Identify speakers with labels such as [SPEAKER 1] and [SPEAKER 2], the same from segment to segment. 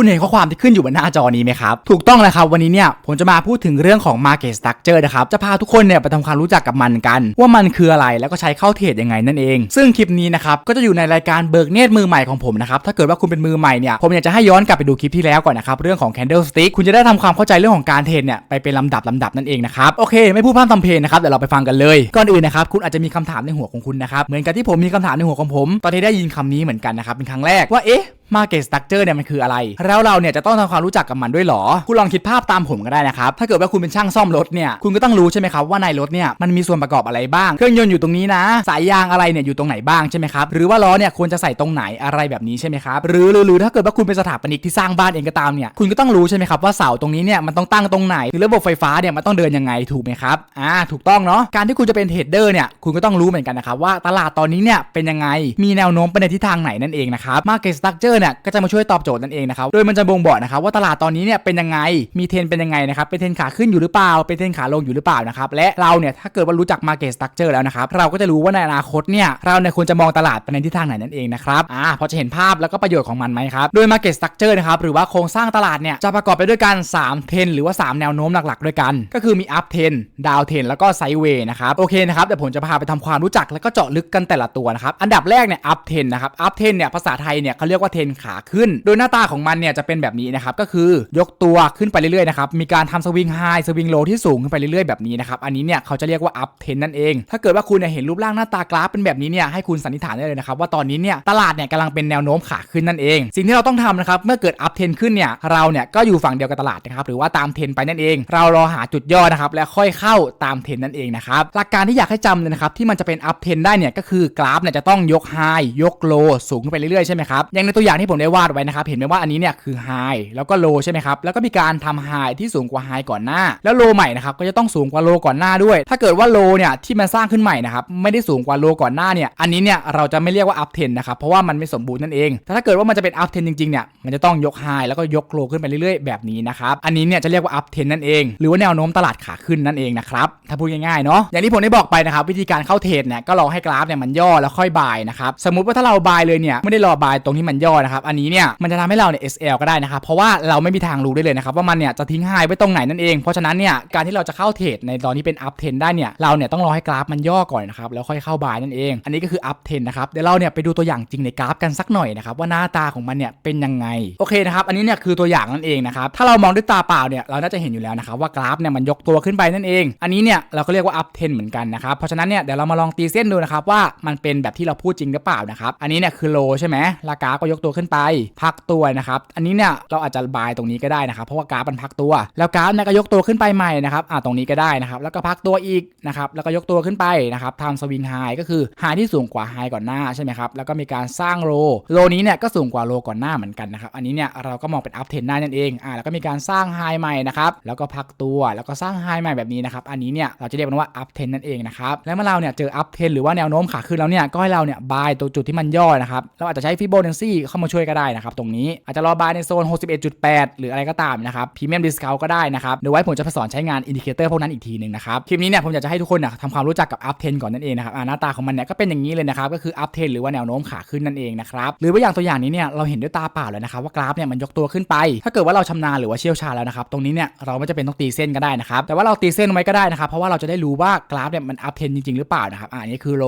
[SPEAKER 1] คุณเห็นข้อความที่ขึ้นอยู่บนหน้าจอนี้ไหมครับ ถูกต้องแล้วครับ วันนี้เนี่ยผมจะมาพูดถึงเรื่องของ Market Structure นะครับ จะพาทุกคนเนี่ยไปทำความรู้จักกับมันกัน ว่ามันคืออะไรแล้วก็ใช้เข้าเทรดยังไงนั่นเอง ซึ่งคลิปนี้นะครับก็จะอยู่ในรายการเบิกเนตรมือใหม่ของผมนะครับถ้าเกิดว่าคุณเป็นมือใหม่เนี่ยผมอยากจะให้ย้อนกลับไปดูคลิปที่แล้วก่อนนะครับเรื่องของ Candlestick คุณจะได้ทำความเข้าใจเรื่องของการเทรดเนี่ยไปเป็นลำดับลำดับนั่นเองนะครับโอเค ไม่พูดพร่ำทำเพลงนะครับเดี๋ยวเราไปฟังกันเลยก่อนอื่นนะครับคุณอาจจะมีคำถามในหัวของคุณนะครับเหมือนกับที่ผมมีคำถามในหัวของผม ตอนที่ได้ยินคำนี้เหมือนกันนะครับเป็นครั้งแรกว่าเอ๊ะ Market Structure เนี่ยมันคืออะไร แล้วเราเนี่ยจะต้องทำความรู้จักกับมันด้วยหรอ คุณลองคิดภาพตามผมก็ได้นะครับ ถ้าเกิดว่าคุณเป็นช่างซ่อมรถเนี่ย คุณก็ต้องรู้ใช่ไหมครับว่าในรถเนี่ยมันมีส่วนประกอบอะไรบ้าง เครื่องยนต์อยู่ตรงนี้นะ สายยางอะไรเนี่ยอยู่ตรงไหนบ้างใช่ไหมครับ หรือว่าล้อเนี่ยควรจะใส่ตรงไหนอะไรแบบนี้ใช่ไหมครับ หรือหรือหรือถ้าเกิดว่าคุณเป็นสถาปนิกที่สร้างบ้านเองก็ตามเนี่ย คุณก็ต้องรู้ใช่ไหมครับว่าเสาตรงนี้เนี่ยมันต้องตั้งตรงไหน หรือระบบไฟฟ้าเนี่ยมันต้องเดินยังไงถูกไหมครับ อ่า ถูกต้องเนาะ การที่คุณจะเป็นเทรดเดอร์เนี่ย คุณก็ต้องรู้เหมือนกันนะครับว่าตลาดตอนนี้เนี่ยเป็นยังไง มีแนวโน้มไปในทิศทางไหนนั่นเองนะครับ Market Structure เนี่ยก็จะมาช่วยตอบโจทย์นั่นเองนะครับโดยมันจะบ่งบอกนะครับว่าตลาดตอนนี้เนี่ยเป็นยังไงมีเทรนเป็นยังไงนะครับเป็นเทรนขาขึ้นอยู่หรือเปล่า เป็นเทรนขาลงอยู่หรือเปล่านะครับและเราเนี่ยถ้าเกิดว่ารู้จัก Market Structure แล้วนะครับเราก็จะรู้ว่าในอนาคตเนี่ยเราเนี่ยควรจะมองตลาดไปในทิศทางไหนนั่นเองนะครับอ่าพอจะเห็นภาพแล้วก็ประโยชน์ของมันไหมครับโดย Market Structure นะครับหรือว่าโครงสร้างตลาดเนี่ยจะประกอบไปด้วยกัน3เทรนหรือว่า 3 แนวโน้มหลักๆ ด้วยกัน ก็คือมี up trend down trend แล้วก็ sideways นะครับโอเคนะครับเดี๋ยวผมจะพาไปทำความรู้จักแล้วก็เจาะลึกกันแต่ละตัวนะครับอันดับแรกเนี่ย up trend นะครับ up trend เนี่ยภาษาไทยเนี่ยเขาเรียกว่าเทรนขาขึ้น โดยหน้าตาของมันเนี่ยจะเป็นแบบนี้นะครับก็คือยกตัวขึ้นไปเรื่อยๆนะครับมีการทำสวิงไฮสวิงโลที่สูงขึ้นไปเรื่อยๆแบบนี้นะครับอันนี้เนี่ยเขาจะเรียกว่า up trend นั่นเอง ถ้าเกิดว่าคุณเนี่ยเห็นรูปร่างหน้าตากราฟเป็นแบบนี้เนี่ยให้คุณสันนิษฐานได้เลยนะครับว่าตอนนี้เนี่ยตลาดเนี่ยกำลังเป็นแนวโน้มขาขึ้นนั่นเอง สิ่งที่เราต้องทำนะครับเมื่อเกิด up trend ขึ้นเนี่ยเราเนี่ยก็อยู่ฝั่งเดียวกับตลาดนะครับหรือว่าตามเทนไปนั่นเอง เรารอหาจุดย่อนะครับแล้วค่อยเข้าตามเทนนั่นเองนะครับหลักการที่อยากให้จำเลยนะครับที่มันจะเป็น up trend ได้เนี่ยก็คือกราฟเนี่ยจะต้องยก high ยก low สูงขึ้นไปเรื่อยๆใช่ไหมครับอย่างในตัวอย่างที่ผมได้วาดไว้นะครับ เห็นไหมว่าอันนี้เนี่ยคือ high แล้วก็ low ใช่ไหมครับ แล้วก็มีการทำ high ที่สูงกว่า high ก่อนหน้า แล้ว low ใหม่นะครับ ก็จะต้องสูงกว่า low ก่อนหน้าด้วย ถ้าเกิดว่า low เนี่ยที่มันสร้างขึ้นใหม่นะครับ ไม่ได้สูงกว่า low ก่อนหน้าเนี่ย อันนี้เนี่ยเราจะไม่เรียกว่า up trend นะครับ เพราะว่ามันไม่สมบูรณ์นั่นเอง แต่ถ้าเกิดว่ามันจะเป็น up trend จริงๆ เนี่ย มันจะต้องยก high แล้วก็ยก low ขึ้นไปเรื่อยๆ แบบนี้นะครับ อันนี้เนี่ยจะเรียกว่า up trend นั่นเอง หรือว่าแนวโน้มตลาดขาขึ้นนั่นเองนะครับถ้าพูดง่ายๆเนาะอย่างที่ผมได้บอกไปนะครับวิธีการเข้าเทรดเนี่ยก็รอให้กราฟเนี่ยมันย่อแล้วค่อยบายนะครับสมมุติว่าถ้าเราบายเลยเนี่ยไม่ได้รอบายตรงที่มันย่อนะครับ อันนี้เนี่ยมันจะทำให้เราเนี่ย SL ก็ได้นะครับ เพราะว่าเราไม่มีทางรู้ได้เลยนะครับว่ามันเนี่ยจะทิ้งไฮไว้ตรงไหนนั่นเอง เพราะฉะนั้นเนี่ยการที่เราจะเข้าเทรดในตอนที่เป็น up trend ได้เนี่ยเราเนี่ยต้องรอให้กราฟมันย่อก่อนนะครับแล้วค่อยเข้าบายนั่นเอง อันนี้ก็คือ up trend นะครับเดี๋ยวเราเนี่ยไปดูตัวอย่างจริงในกราฟกันสักหน่อยนะครับว่าหน้าตาของมันเนี่ยเป็นยังไงโอเคนะครับอันนี้เนี่ยคือตัวอย่างนั่นเองนะครับถ้าเรามองด้วยตาเปล่าเนี่ยเราน่าจะเห็นอยู่แล้วนะครับว่ากราฟเนี่ยมันยกตัวขึ้นไปนั่นเอง อันนี้เนี่ยเราก็เรียกว่า up trend เหมือนกันนะครับเพราะฉะนั้นเนี่ยเดี๋ยวเรามาลองตีเส้นดูนะครับว่ามันเป็นแบบที่เราพูดจริงหรือเปล่านะครับอันนี้เนี่ยคือ low ใช่ไหมราคาก็ยกตัวขึ้นไป พักตัวนะครับอันนี้เนี่ยเราอาจจะบายตรงนี้ก็ได้นะครับเพราะว่ากราฟมันพักตัว แล้วกราฟเนี่ยก็ยกตัวขึ้นไปใหม่นะครับอ่าตรงนี้ก็ได้นะครับแล้วก็พักตัวอีกนะครับแล้วก็ยกตัวขึ้นไปนะครับทำสวิงไฮก็คือไฮที่สูงกว่าไฮก่อนหน้าใช่ไหมครับแล้วก็มีการสร้างโลโลนี้เนี่ยก็สูงกว่าโลก่อนหน้าเหมือนกันนะครับอันนี้เนี่ยเราก็มองเป็นอัพเทนได้นั่นเองอ่าแล้วก็มีการสร้างไฮใหม่นะครับแล้วก็พักตัวแล้วก็สร้างไฮใหม่แบบนี้นะครับอันนี้เนี่ยเราจะเรียกมันว่าอัพเทนนั่นเองนะครับแล้วเมื่อเราเนี่ยเจออัพเทนหรือว่าแนวโน้มขาขึ้นแล้วเนี่ยก็ให้เราเนี่ยบายตัวจุดที่มันย่อนะครับเราอาจจะใช้ฟิโบนัชชีเข้ามาช่วยก็ได้นะครับตรงนี้อาจจะรอบายในโซน 61.8 หรืออะไรก็ตามนะครับพรีเมียมดิสคาวก็ได้นะครับเดี๋ยวไว้ผมจะสอนใช้งานอินดิเคเตอร์พวกนั้นอีกทีหนึ่งนะครับคลิปนี้เนี่ยผมอยากจะให้ทุกคนนะทำความรู้จักกับอัพเทนก่อนนั่นเองนะครับหน้าตาของมันเนี่ยก็เป็นอย่างนี้เลยนะครับก็คืออัพเทนหรือว่าแนวโน้มขาขึ้นนั่นเองนะครับหรือว่าอย่างตัวอย่างนี้เนี่ยเราเห็นด้วยตาเปล่าเลยนะครับว่ากราฟเนี่ยมันยกตัวขึ้นไป ถ้าเกิดว่าเราชำนาญหรือว่าเชี่ยวชาญแล้วนะครับตรงนี้เนี่ยเราไม่จะเป็นต้องตีเส้นก็ได้นะครับแต่ว่าเราตีเส้นไว้ก็ได้นะครับเพราะว่าเราจะได้รู้ว่ากราฟเนี่ยมันอัพเทนจริงๆหรือเปล่านะครับอ่านี่คือโล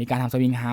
[SPEAKER 1] มีการทำสวิงไฮ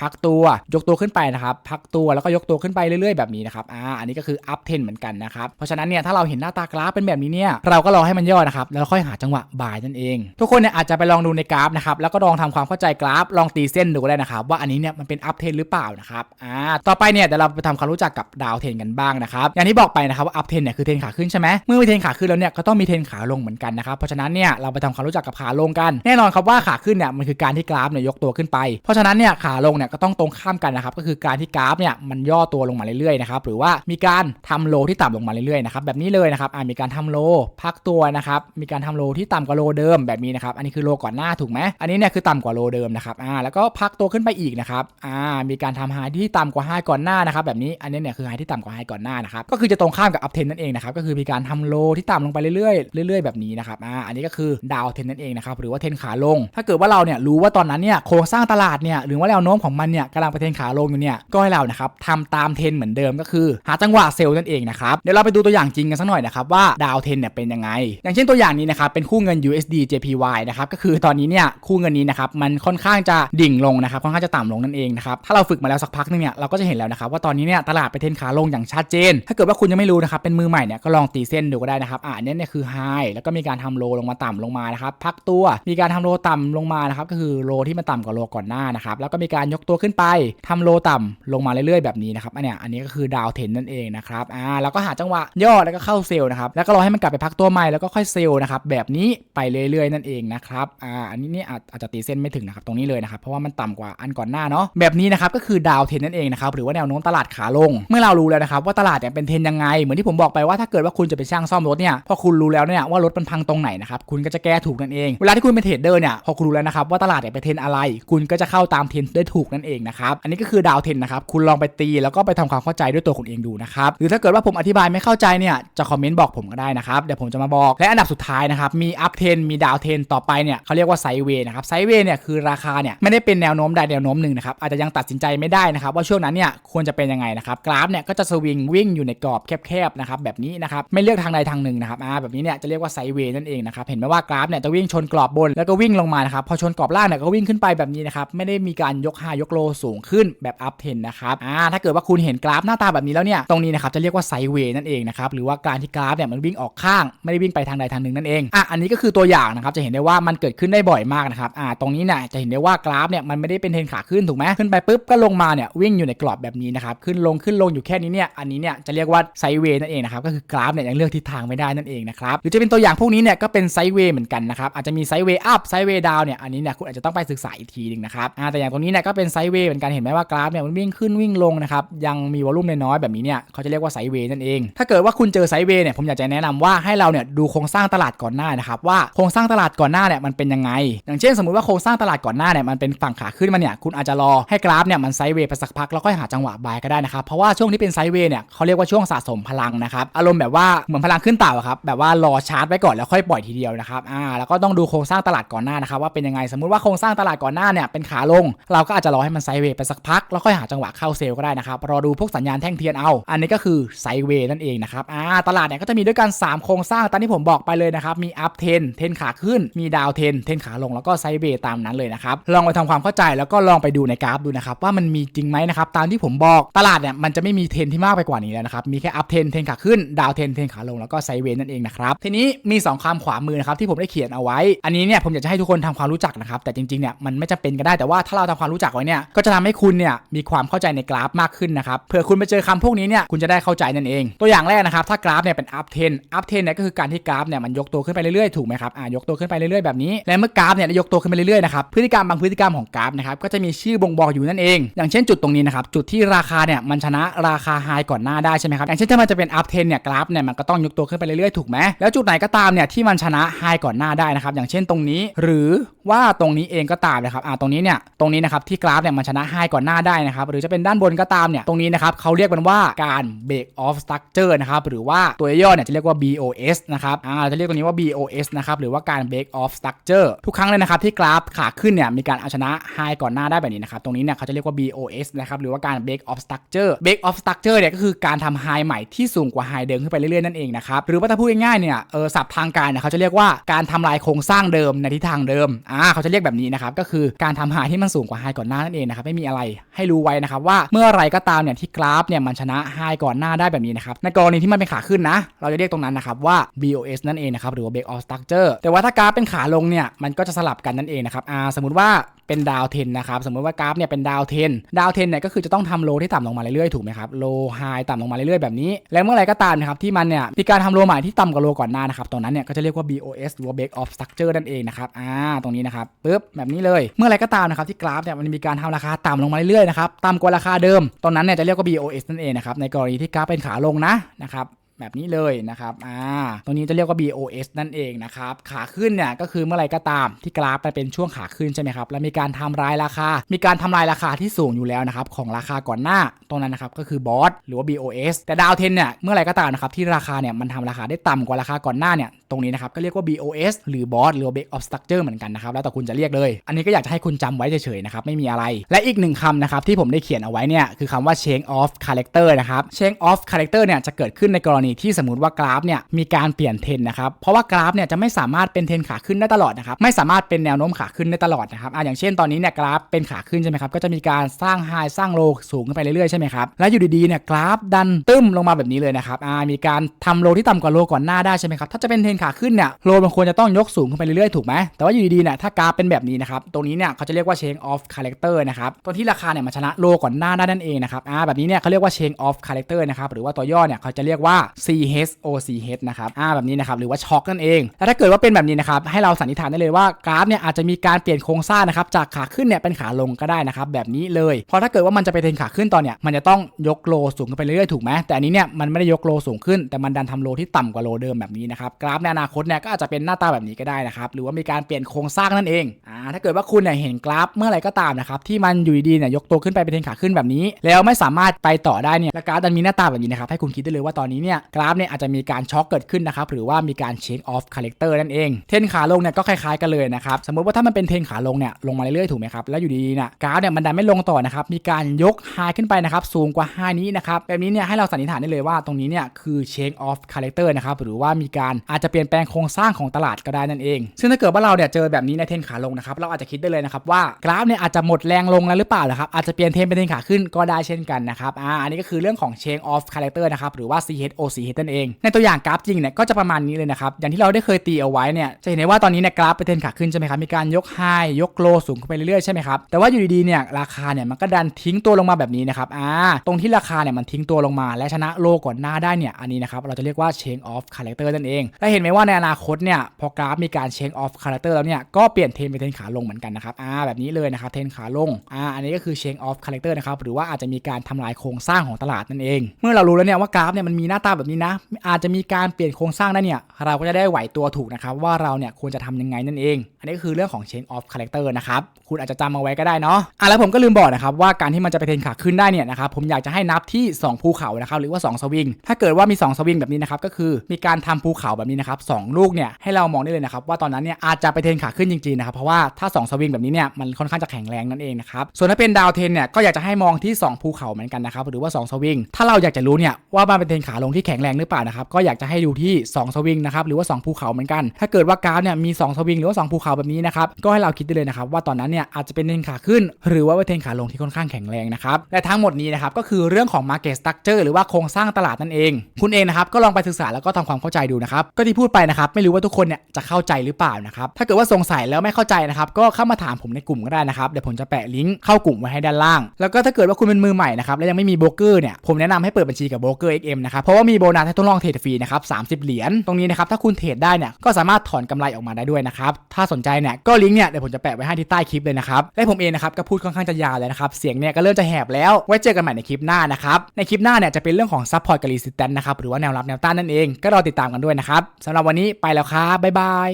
[SPEAKER 1] พักตัวยกตัวขึ้นไปนะครับพักตัวแล้วก็ยกตัวขึ้นไปเรื่อยๆแบบนี้นะครับอ่าอันนี้ก็คืออัพเทนเหมือนกันนะครับเพราะฉะนั้นเนี่ยถ้าเราเห็นหน้าตากราฟเป็นแบบนี้เนี่ยเราก็รอให้มันย่อนะครับแล้วค่อยหาจังหวะบ่ายนั่นเอง ทุกคนเนี่ยอาจจะไปลองดูในกราฟนะครับแล้วก็ลองทำความเข้าใจกราฟลองตีเส้นดูได้นะครับว่าอันนี้เนี่ยมันเป็นอัพเทนหรือเปล่านะครับอ่าต่อไปเนี่ยเดี๋ยวเราไปทำความรู้จักกับดาวเทนกันบ้างนะครับอย่างที่บอกไปนะครับว่าอัพเทนเนี่ยคือเทนขาขึ้นใช่ไหมเมื่อมีเทนขาขึ้นแล้วเนี่ยก็ต้องมีเทนขาลงเหมือนกันนะครับเพราะฉะนั้นเนี่ยเราไปทำความรู้จักกับขาลงกัน แน่นอนครับว่าขาขึ้นเนี่ยมันคือการที่กราฟเนี่ยยกตัวขึ้นไป เพราะฉะนั้นเนี่ยขาลงเนี่ยก็ต้องตรงข้ามกันนะครับก็คือการที่กราฟเนี่ยมันย่อตัวลงมาเรื่อยๆนะครับหรือว่ามีการทำโลที่ต่ำลงมาเรื่อยๆนะครับแบบนี้เลยนะครับอ่ามีการทำโลพักตัวนะครับมีการทำโลที่ต่ำกว่าโลเดิมแบบนี้นะครับอันนี้คือโลก่อนหน้าถูกไหมอันนี้เนี่ยคือต่ำกว่าโลเดิมนะครับอ่าแล้วก็พักตัวขึ้นไปอีกนะครับอ่ามีการทำไฮที่ต่ำกว่าไฮก่อนหน้านะครับแบบนี้อันนี้เนี่ยคือไฮที่ต่ำกว่าไฮก่อนหน้านะครับก็คือจะตรงข้ามกับอัพเทนนั่นเองนะครับก็คือมีการทำโลที่ต่ำลงไปเรื่อยๆเรื่อยๆแบบนี้นะครับอ่าอันนี้ก็คือดาวเทนนั่นเองนะครับหรือว่าเทนขาลง ถ้าเกิดว่าเราเนี่ยรู้ว่าตอนนั้นเนี่ยโครงสร้างตลาดเนี่ยหรือว่าแนวโน้มของมันเนี่ยกำลังไปเทนขาลงอยู่เนี่ยก็ให้เรานะครับทำตตามเทนเหมือนเดิมก็คือ หาจังหวะเซลล์นั่นเองนะครับเดี๋ยวเราไปดูตัวอย่างจริงกันสักหน่อยนะครับว่าดาวเทนเนี่ยเป็นยังไง อย่างเช่นตัวอย่างนี้นะครับเป็นคู่เงิน USD JPY นะครับก็คือตอนนี้เนี่ยคู่เงินนี้นะครับมันค่อนข้างจะดิ่งลงนะครับค่อนข้างจะต่ำลงนั่นเองนะครับถ้าเราฝึกมาแล้วสักพักนึงเนี่ยเราก็จะเห็นแล้วนะครับว่าตอนนี้เนี่ยตลาดไปเทนขาลงอย่างชัดเจน ถ้าเกิดว่าคุณยังไม่รู้นะครับเป็นมือใหม่เนี่ยก็ลองตีเส้นดูก็ได้นะครับอ่าอันนี้เนี่ยคือไฮแล้วก็มีการทำโลลงมาต่ำลงมานะครับพักตัวมีการทำโลต่ำลงมานะครับก็คือโลที่มันต่ำกว่าโลก่อนหน้านะครับแล้วก็มีการยกตัวขึ้นไปทำโลต่ำลงมาเรื่อยๆแบบนี้นะครับอันเนี้ยอันนี้ก็คือดาวเทนนั่นเองนะครับอ่าแล้วก็หาจังหวะย่อแล้วก็เข้าเซลล์นะครับแล้วก็รอให้มันกลับไปพักตัวใหม่แล้วก็ค่อยเซลล์นะครับแบบนี้ไปเรื่อยๆนั่นเองนะครับอ่าอันนี้เนี่ยอาจจะตีเส้นไม่ถึงนะครับตรงนี้เลยนะครับเพราะว่ามันต่ำกว่าอันก่อนหน้าเนาะแบบนี้นะครับก็คือดาวเทนนั่นเองนะครับหรือว่าแนวโน้มตลาดขาลง เมื่อเรารู้แล้วนะครับว่าตลาดเนี่ยเป็นเทนยังไง เหมือนที่ผมบอกไปว่าถ้าเกิดว่าคุณจะไปช่างซ่อมรถเนี่ยพอคุณรู้แล้วเนี่ยว่ารถมันพังตรงไหนนะครับคุณก็จะแก้ถูกนั่นเองเวลาที่คุณเป็นเทรดเดอร์เนี่ยพอคุณรู้แล้วนะครับว่าตลาดเนี่ยเป็นเทนอะไร คุณก็จะเข้าตามเทนได้ถูกนั่นเองนะครับอันนี้ก็คือดาวเทนนะครับคุณลองไปตีแล้วก็ไปทำความเข้าใจด้วยตัวคุณเองดูนะครับหรือถ้าเกิดว่าผมอธิบายไม่เข้าใจเนี่ยจะคอมเมนต์บอกผมก็ได้นะครับเดี๋ยวผมจะมาบอกและอันดับสุดท้ายนะครับมีอัพเทนมีดาวเทนต่อไปเนี่ยเขาเรียกว่าไซเวย์นะครับไซเวย์เนี่ยคือราคาเนี่ยไม่ได้เป็นแนวโน้มใดแนวโน้มหนึ่งนะครับอาจจะยังตัดสินใจไม่ได้นะครับว่าช่วงนั้นเนี่ยควรจะเป็นยังไงนะครับกราฟเนี่ยก็จะสวิงวิ่งอยู่ในกรอบแคบๆนะครับแบบนี้นะครับไม่เลือกทางใดทางหนึ่งนะครับอ่าแบบนี้เนี่ยจะเรียกว่าไซเวย์นั่นเองนะครับเห็นไหมว่ากราฟเนี่ยจะวิ่งชนกรอบบนแล้วก็วิ่งลงมานะครับพอชนกรอบล่างเนี่ยก็วิ่งขึ้นไปแบบนี้นะครับไม่ได้มีการยกไฮยกโลสูงขึ้นแบบอัพเทนนะครับอ่าถ้าเกิดว่าคุณเห็นกราฟหน้าตาแบบนี้แล้วเนี่ย ตรงนี้นะครับจะเรียกว่าไซเวย์นั่นเองนะครับ หรือว่าการที่กราฟเนี่ยมันวิ่งออกข้าง ไม่ได้วิ่งไปทางใดทางหนึ่งนั่นเอง อะ อันนี้ก็คือตัวอย่างนะครับ จะเห็นได้ว่ามันเกิดขึ้นได้บ่อยมากนะครับ อ่า ตรงนี้เนี่ยจะเห็นได้ว่ากราฟเนี่ยมันไม่ได้เป็นเทรนขาขึ้นถูกไหมขึ้นไปปุ๊บก็ลงมาเนี่ยวิ่งอยู่ในกรอบแบบนี้นะครับ ขึ้นลงขึ้นลงอยู่แค่นี้เนี่ย อันนี้เนี่ยจะเรียกว่าไซเวย์นั่นเองนะครับ ก็คือกราฟเนี่ยยังเลือกทิศทางไม่ได้นั่นเองนะครับ หรือจะเป็นตัวอย่างพวกนี้เนี่ยก็เป็นไซเวย์เหมือนกันนะครับ อาจจะมีไซเวย์อัพไซเวย์ดาวเนี่ยอันนี้เนี่ยคุณอาจจะต้องไปศึกษาอีกทีนึงนะครับอ่าแต่อย่างตรงนี้เนี่ยก็เป็นไซเวย์เหมือนกันเห็นไหมว่ากราฟเนี่ยมันวิ่งขึ้นวิ่งลงนะครับยังมีวอลุ่มน้อยๆแบบนี้เนี่ยเขาจะเรียกว่าไซเวย์นั่นเอง ถ้าเกิดว่าคุณเจอไซเวย์เนี่ยผมอยากจะแนะนำว่าให้เราเนี่ยดูโครงสร้างตลาดก่อนหน้านะครับว่าโครงสร้างตลาดก่อนหน้าเนี่ยมันเป็นยังไง อย่างเช่นสมมติว่าโครงสร้างตลาดก่อนหน้าเนี่ยมันเป็นฝั่งขาขึ้นมาเนี่ยคุณอาจจะรอให้กราฟเนี่ยมันไซเวย์ไปสักพักแล้วค่อยหาจังหวะบายก็ได้นะครับเพราะว่าช่วงที่เป็นไซเวย์เนี่ยเขาเรียกว่าช่วงสะสมพลังนะครับอารมณ์แบบว่าเหมือนพลังขึ้นเต่าครับแบบว่ารอชาร์จไว้ก่อนแล้วค่อยปล่อยทีเดียวนะครับอ่าแล้วก็ต้องดูโครงสร้างตลาดก่อนหน้านะครับว่าเป็นยังไงสมมติว่าโครงสร้างตลาดก่อนหน้าเนี่ยเป็นขาลง เราก็อาจจะรอให้มันไซเวย์ไปสักพักแล้วค่อยหาจังหวะเข้าเซลล์ก็ได้นะครับรอดูพวกสัญญาณแท่งเทียนเอา อันนี้ก็คือไซเวย์นั่นเองนะครับอ่าตลาดเนี่ยก็จะมีด้วยกัน 3 โครงสร้างตามที่ผมบอกไปเลยนะครับมีอัพเทนเทนขาขึ้นมีดาวเทนเทนขาลงแล้วก็ไซเวย์ตามนั้นเลยนะครับลองไปทำความเข้าใจแล้วก็ลองไปดูในกราฟดูนะครับว่ามันมีจริงไหมนะครับตามที่ผมบอกตลาดเนี่ยมันจะไม่มีเทนที่มากไปกว่านี้แล้วนะครับมีแค่อัพเทนเทนขาขึ้นดาวเทนเทนขาลงแล้วก็ไซเวย์นั่นเองนะครับทีนี้มีสองคำขวามือนะครับที่ผมได้เขียนเอาไว้ อันนี้เนี่ยผมอยากจะให้ทุกคนทำความรู้จักนะครับแต่จริงๆเนี่ยมันไม่จำเป็นก็ได้แต่ว่าถ้าเราทำความรู้จักไว้เนี่ยก็จะทำให้คุณเนี่ยมีความเข้าใจในกราฟมากขึ้นนะครับเผื่อคุณไปเจอคำพวกนี้เนี่ยคุณจะได้เข้าใจนั่นเอง ตัวอย่างแรกนะครับถ้ากราฟเนี่ยเป็น up 10 up 10เนี่ยก็คือการที่กราฟเนี่ยมันยกตัวขึ้นไปเรื่อยๆถูกไหมครับอ่ายกตัวขึ้นไปเรื่อยๆแบบนี้และเมื่อกราฟเนี่ยยกตัวขึ้นไปเรื่อยๆนะครับพฤติกรรมบางพฤติกรรมของกราฟนะครับก็จะมีชื่อบ่งบอกอยู่นั่นเอง อย่างเช่นจุดตรงนี้นะครับจุดที่ราคาเนี่ยมันชนะราคาไฮก่อนหน้าได้ใช่ไหมครับอย่างเช่นถ้ามันจะเป็น up 10เนี่ยกราฟเนี่ยมันก็ต้องยกตัวขึ้นไปเรื่อยๆถูกไหมแล้วจุดไหนก็ตามเนี่ยที่มันชนะไฮก่อนหน้าได้นะครับอย่างเช่นตรงนี้ หรือว่าตรงนี้เองก็ตามนะครับอ่าตรงนี้เนี่ยตรงนี้นะครับที่กราฟเนี่ยมันชนะไฮก่อนหน้าได้นะครับหรือจะเป็นด้านบนก็ตามเนี่ยตรงนี้นะครับเขาเรียกมันว่าการ break off structure นะครับหรือว่าตัวย่อเนี่ยจะเรียกว่า BOS นะครับอ่าเราจะเรียกตรงนี้ว่า BOS นะครับหรือว่าการ break off structure ทุกครั้งเลยนะครับที่กราฟขาขึ้นเนี่ยมีการเอาชนะไฮก่อนหน้าได้แบบนี้นะครับตรงนี้เนี่ยเขาจะเรียกว่า BOS นะครับหรือว่าการ break off structure break off structure เนี่ยก็คือการทำไฮใหม่ที่สูงกว่าไฮเดิมขึ้นไปเรื่อยๆนั่นเองนะครับหรือว่าถ้าพูดง่ายๆเนี่ยเออศัพท์ทางการเนี่ยเขาจะเรียกว่าการทำลายโครงสร้างเดิมในทิศทางเดิมอ่าเขาจะเรียกแบบนี้นะครับก็คือการทำไฮที่มันสูงกว่าไฮก่อนหน้านั่นเองนะครับไม่มีอะไรให้รู้ไว้นะครับว่าเมื่อไรก็ตามเนี่ยที่กราฟเนี่ยมันชนะไฮก่อนหน้าได้แบบนี้นะครับในกรณีที่มันเป็นขาขึ้นนะ เราจะเรียกตรงนั้นนะครับว่า BOS นั่นเองนะครับหรือว่า break off structure แต่ว่าถ้ากราฟเป็นขาลงเนี่ยมันก็จะสลับกันนั่นเองนะครับอ่าสมมติว่า เป็นดาวเทนนะครับสมมติว่ากราฟเนี่ยเป็นดาวเทนดาวเทนเนี่ยก็คือจะต้องทำโลที่ต่ำลงมาเรื่อยๆถูกไหมครับโลไฮต่ำลงมาเรื่อยๆแบบนี้ แล้วเมื่อไรก็ตามนะครับที่มันเนี่ยมีการทำโลใหม่ที่ต่ำกว่าโลก่อนหน้านะครับตรงนั้นเนี่ยก็จะเรียกว่า BOS หรือว่า break off structure นั่นเองนะครับอ่าตรงนี้นะครับปึ๊บแบบนี้เลยเมื่อไรก็ตามนะครับที่กราฟเนี่ยมันมีการทำราคาต่ำลงมาเรื่อยๆนะครับต่ำกว่าราคาเดิมตรงนั้นเนี่ยจะเรียกว่า BOS นั่นเองนะครับในกรณีที่กราฟเป็นขาลงนะนะครับ แบบนี้เลยนะครับ อ่า ตรงนี้จะเรียกว่า BOS นั่นเองนะครับ ขาขึ้นเนี่ยก็คือเมื่อไรก็ตามที่กราฟมันเป็นช่วงขาขึ้นใช่ไหมครับ แล้วมีการทำลายราคา มีการทำลายราคาที่สูงอยู่แล้วนะครับของราคาก่อนหน้า ตรงนั้นนะครับก็คือบอสหรือว่า BOS แต่ดาวเทนเนี่ยเมื่อไรก็ตามนะครับที่ราคาเนี่ยมันทำราคาได้ต่ำกว่าราคาก่อนหน้าเนี่ยตรงนี้นะครับก็เรียกว่า BOS หรือ Boss หรือ Break of Structure เหมือนกันนะครับแล้วแต่คุณจะเรียกเลย อันนี้ก็อยากจะให้คุณจำไว้เฉยๆนะครับไม่มีอะไร และอีกหนึ่งคำนะครับที่ผมได้เขียนเอาไว้เนี่ยคือคำว่า change of character นะครับ change of character เนี่ยจะเกิดขึ้นในกรณีที่สมมติว่ากราฟเนี่ยมีการเปลี่ยนเทรนนะครับเพราะว่ากราฟเนี่ยจะไม่สามารถเป็นเทรนขาขึ้นได้ตลอดนะครับไม่สามารถเป็นแนวโน้มขาขึ้นได้ตลอดนะครับอะอย่างเช่นตอนนี้เนี่ยกราฟเป็นขาขึ้นใช่ไหมครับก็จะมีการสร้างไฮสร้างโลสูงขึ้นไปเรื่อยๆใช่ไหมครับแล้วอยู่ดีๆเนี่ยกราฟดันตึ้มลงมาแบบนี้เลยนะครับอ่ามีการทำโลที่ต่ำกว่าโลก่อนหน้าได้ใช่ไหมครับถ้าจะเป็นเทรนขาขึ้นเนี่ยโลมันควรจะต้องยกสูงขึ้นไปเรื่อยๆถูกไหมแต่ว่าอยู่ดีๆเนี่ยถ้ากราฟเป็นแบบนี้นะครับตรงนี้เนี่ยเขาจะเรียกว่า change of character นะครับตรงที่ราคาเนี่ยมันชนะโลก่อนหน้าได้นั่นเองนะครับอ่าแบบนี้เนี่ยเขาเรียกว่า change of character นะครับหรือว่าตัวย่อเนี่ยเขาจะเรียกว่า CHOCH นะครับอ่าแบบนี้นะครับหรือว่าช็อคนั่นเองแล้วถ้าเกิดว่าเป็นแบบนี้นะครับให้เราสันนิษฐานได้เลยว่ากราฟเนี่ยอาจจะมีการเปลี่ยนโครงสร้างนะครับจากขาขึ้นเนี่ยเป็นขาลงก็ได้นะครับแบบนี้เลยเพราะถ้าเกิดว่ามันจะไปเทรนขาขึ้นตอนเนี่ยมันจะต้องยกโลสูงขึ้นไปเรื่อยๆถูกไหมแต่อันนี้เนี่ยมันไม่ได้ยกโลสูงขึ้น แต่มันดันทำโลที่ต่ำกว่าโลเดิมแบบนี้นะครับกราฟในอนาคตเนี่ยก็อาจจะเป็นหน้าตาแบบนี้ก็ได้นะครับหรือว่ามีการเปลี่ยนโครงสร้างนั่นเองอ่าถ้าเกิดว่าคุณเนี่ยเห็นกราฟเมื่อไหร่ก็ตามนะครับที่มันอยู่ดีๆเนี่ยยกตัวขึ้นไปเป็นเทรนขาขึ้นแบบนี้ แล้วไม่สามารถไปต่อได้เนี่ยและกราฟดันมีหน้าตาแบบนี้นะครับให้คุณคิดได้เลยว่าตอนนี้เนี่ยกราฟเนี่ยอาจจะมีการช็อคเกิดขึ้นนะครับหรือว่ามีการ change of character นั่นเองเทรนขาลงเนี่ยก็คล้ายๆกันเลยนะครับสมมติว่าถ้ามันเป็นเทรนขาลงเนี่ยลงมาเรื่อยๆถูกไหมครับแล้วอยู่ดีๆเนี่ยกราฟเนี่ยมันดันไม่ลงต่อนะครับมีการยกไฮขึ้นไปนะครับสูงกว่าไฮนี้นะครับแบบนี้เนี่ยให้เราสันนิษฐานได้เลยว่าตรงนี้เนี่ยคือ change of character นะครับหรือว่ามีการอาจจะเปลี่ยนแปลงโครงสร้างของตลาดก็ได้นั่นเอง ซึ่งถ้าเกิดว่าเราเนี่ยเจอแบบนี้ในเทรนขาลงนะครับ เราอาจจะคิดได้เลยนะครับว่ากราฟเนี่ยอาจจะหมดแรงลงแล้วหรือเปล่านะครับ อาจจะเปลี่ยนเทรนเป็นเทรนขาขึ้นก็ได้เช่นกันนะครับ อ่า อันนี้ก็คือเรื่องของ change of character นะครับ หรือว่า CHOCH นั่นเอง ในตัวอย่างกราฟจริงเนี่ยก็จะประมาณนี้เลยนะครับ อย่างที่เราได้เคยตีเอาไว้เนี่ยจะเห็นได้ว่าตอนนี้เนี่ยกราฟเป็นเทรนขาขึ้นใช่ไหมครับมีการยกไฮยกโลสูงขึ้นไปเรื่อยๆใช่ไหมครับแต่ว่าอยู่ดีๆเนี่ยราคาเนี่ยมันก็ดันทิ้งตัวลงมาแบบนี้นะครับอ่าตรงที่ราคาเนี่ยมันทิ้งตัวลงมา และชนะโลก่อนหน้าได้เนี่ยอันนี้นะครับเราจะเรียกว่า change of character นั่นเองและเห็นไหมว่าในอนาคตเนี่ยพอกราฟมีการ change of character แล้วเนี่ยก็เปลี่ยนเทรนเป็นเทรนขาลงเหมือนกันนะครับอ่าแบบนี้เลยนะครับเทรนขาลงอ่าอันนี้ก็คือ change of character นะครับหรือว่าอาจจะมีการทำลายโครงสร้างของตลาดนั่นเอง เมื่อเรารู้แล้วเนี่ยว่ากราฟเนี่ยมันมีหน้าตาแบบนี้นะ อาจจะมีการเปลี่ยนโครงสร้างได้เนี่ยเราก็จะได้ไหวตัวถูกนะครับว่าเราเนี่ยควรจะทำยังไงนั่นเอง อันนี้ก็คือเรื่องของ change of character นะครับคุณอาจจะจำเอาไว้ก็ได้เนาะอะแล้วผมก็ลืมบอกนะครับว่าการที่มันจะไปเทรนขาขึ้นได้เนี่ยนะครับผมอยากจะให้นับที่ 2 ภูเขานะครับหรือว่า 2 สวิง ถ้าเกิดว่ามี 2 สวิงแบบนี้นะครับก็คือมีการทำภูเขาแบบนี้นะครับสองลูกเนี่ยให้เรามองได้เลยนะครับว่าตอนนั้นเนี่ยอาจจะไปเทนขาขึ้นจริงๆนะครับเพราะว่าถ้า 2 สวิงแบบนี้เนี่ยมันค่อนข้างจะแข็งแรงนั่นเองนะครับส่วนถ้าเป็นดาวเทนเนี่ยก็อยากจะให้มองที่ 2 ภูเขาเหมือนกันนะครับหรือว่า 2 สวิง ถ้าเราอยากจะรู้เนี่ยว่ามันเป็นเทนขาลงที่แข็งแรงหรือเปล่านะครับก็อยากจะให้ดูที่ 2 สวิงนะครับหรือว่า 2 ภูเขาเหมือนกัน ถ้าเกิดว่ากราฟเนี่ยมี 2 สวิงหรือว่า 2 ภูเขาแบบนี้นะครับก็ให้เราคิดได้เลยนะครับว่าตอนนั้นเนี่ยอาจจะเป็นเทนขาขึ้น หรือว่าเป็นเทนขาลงที่ค่อนข้างแข็งแรงนะครับและทั้งหมดนี้นะครับก็คือเรื่องของ market structure หรือว่าโครงสร้างตลาดนั่นเอง คุณเองนะครับก็ลองไปศึกษาแล้วก็ทำความเข้าใจดูนะครับก็ที่พูดไปนะครับไม่รู้ว่าทุกคนเนี่ยจะเข้าใจหรือเปล่านะครับถ้าเกิดว่าสงสัยแล้วไม่เข้าใจนะครับก็เข้ามาถามผมในกลุ่มก็ได้นะครับเดี๋ยวผมจะแปะลิงก์เข้ากลุ่มไว้ให้ด้านล่าง แล้วก็ถ้าเกิดว่าคุณเป็นมือใหม่นะครับและยังไม่มีโบรกเกอร์เนี่ยผมแนะนำให้เปิดบัญชีกับโบรกเกอร์ XM นะครับเพราะว่ามีโบนัสให้ทดลองเทรดฟรีนะครับ30 เหรียญตรงนี้นะครับถ้าคุณเทรดได้เนี่ยก็สามารถถอนกำไรออกมาได้ด้วยนะครับถ้าสนใจเนี่ยก็ลิงก์เนี่ยเดี๋ยวผมจะแปะไว้ให้ที่ใต้คลิปเลยนะครับและผมเองนะครับก็พูดค่อนข้างจะยาวเลยนะครับเสียงเนี่ยก็เริ่มจะแหบแล้วไว้เจอกันใหม่ในคลิปหน้านะครับในคลิปหน้าเนี่ยจะเป็นเรื่องของซัพพอร์ตกับรีสแตนนะครับหรือว่าแนวรับแนวต้านนั่นเองก็รอติดตามกันด้วยนะครับสำหรับวันนี้ไปแล้วครับบ๊ายบาย